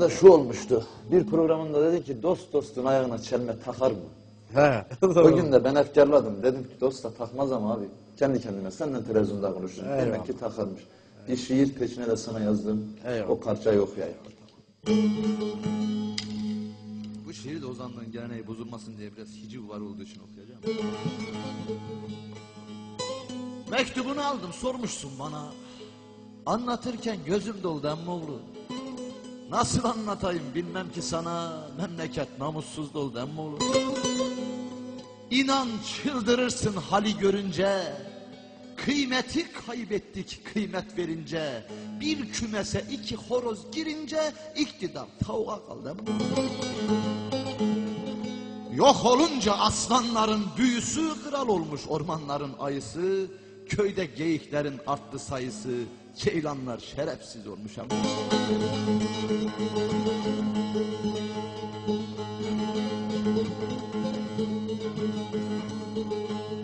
da şu olmuştu. Bir programında dedi ki dost dostun ayağına çelme takar mı? He. O gün de ben efkarladım. Dedim ki dost da takmaz ama abi. Kendi kendime senden televizyonda konuşurum. Eyvallah. Demek ki takarmış. Bir şiir peşine de sana yazdım. Eyvallah. O parçayı okuyayım. Bu şiir de Ozan'dan geleneği bozulmasın diye biraz hiciv var olduğu için okuyacağım. Mektubunu aldım sormuşsun bana. Anlatırken gözüm doldu emmoğlu. Nasıl anlatayım bilmem ki sana. Memleket namussuz doldu emmoğlu. İnan çıldırırsın hali görünce. Kıymeti kaybettik kıymet verince. Bir kümese iki horoz girince iktidar tavuğa kaldı. Yok olunca aslanların büyüsü kral olmuş ormanların ayısı. Köyde geyiklerin arttı sayısı. Ceylanlar şerefsiz olmuş ama.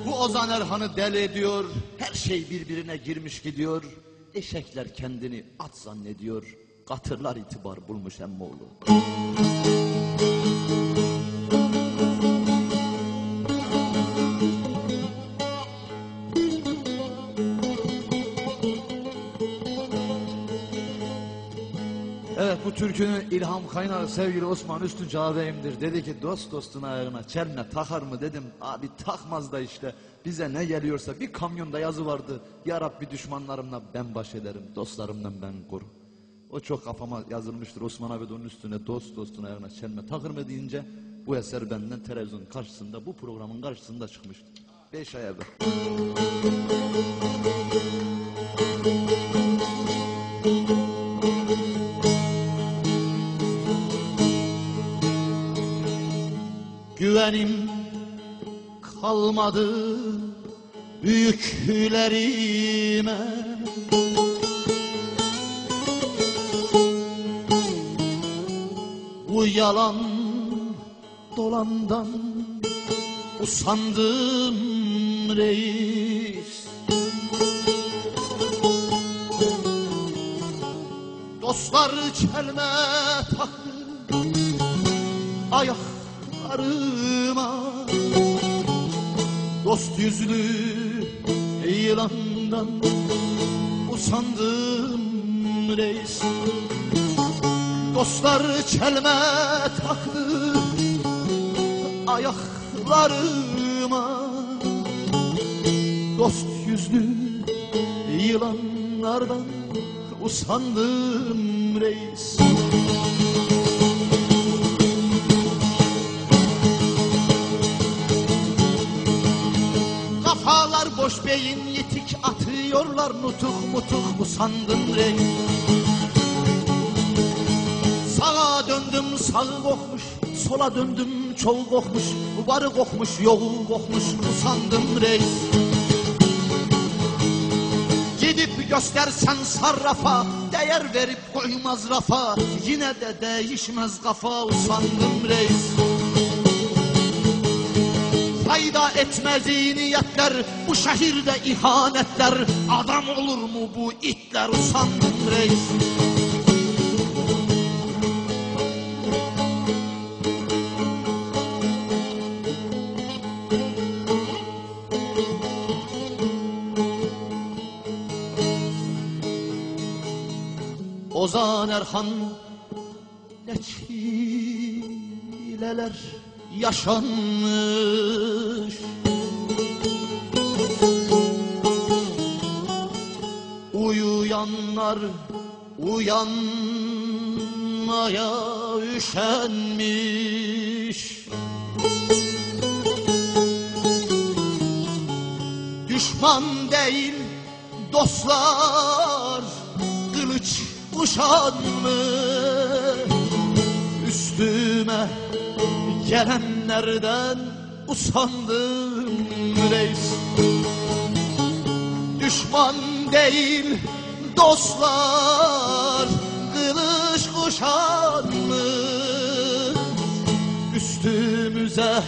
Bu Ozan Erhan'ı deli ediyor. Her şey birbirine girmiş gidiyor. Eşekler kendini at zannediyor. Katırlar itibar bulmuş emmoğlu. Evet bu türkünün ilham kaynağı sevgili Osman Üstünç ağabeyimdir. Dedi ki dost dostun ayağına çelme takar mı dedim. Abi takmaz da işte bize ne geliyorsa bir kamyonda yazı vardı. Ya Rabbi düşmanlarımla ben baş ederim dostlarımdan ben koru. O çok kafama yazılmıştır Osman abi onun üstüne dost dostun ayağına çelme takır mı deyince bu eser benden televizyonun karşısında bu programın karşısında çıkmıştı. Beş ay evvel. Güvenim kalmadı büyüklerime Bu yalan dolandan usandım reis. Dostlar çelme taktı Dost yüzlü yılandan usandım reis. Dostlar çelme taktı ayaklarıma. Dost yüzlü yılanlardan usandım reis Boş beyin yitik atıyorlar nutuk mutuk usandım reis Sağa döndüm sağı kokmuş Sola döndüm çoğu kokmuş Varı kokmuş yoğu kokmuş Usandım reis Gidip göstersen sarrafa Değer verip koymaz rafa Yine de değişmez kafa Usandım reis Fayda etmez iyi niyetler Bu şehirde ihanetler. Adam olur mu bu itler Usandım reis? Ozan Erhan ne çileler yaşanmış. Uyuyanlar uyanmaya üşenmiş. Düşman değil dostlar kılıç kuşanmış. Üstüme gelenlerden usandım reis Düşman değil dostlar kılıç kuşanmış Üstümüze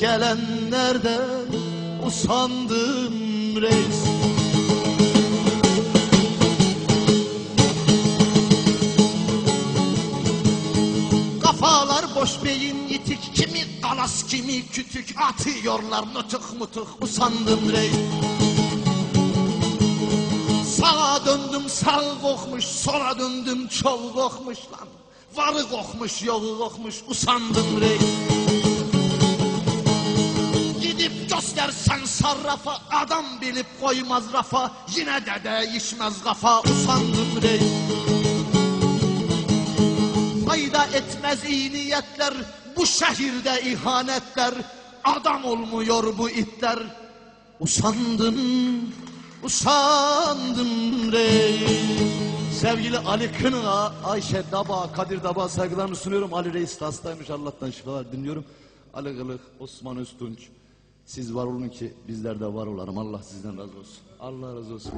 gelenlerden usandım reis Kafalar boş beyin yitik Kimi galas kimi kütük. Atıyorlar nutuk mutuk Usandım reis Sağa döndüm sal kokmuş Sola döndüm çol kokmuş lan. Varı kokmuş yoğu kokmuş Usandım reis Gidip göstersen sarrafa Adam bilip koymaz rafa. Yine de değişmez kafa Usandım reis Fayda etmez iyi niyetler Bu şehirde ihanetler Adam olmuyor bu itler Usandım Usandım reis Sevgili Ali Kınık'a, Ayşe Daba, Kadir Daba saygılarımı sunuyorum. Ali Reis de hastaymış. Allah'tan şifalar dinliyorum. Ali Kılık, Osman Öztunç. Siz var olun ki bizler de var olalım. Allah sizden razı olsun. Allah razı olsun.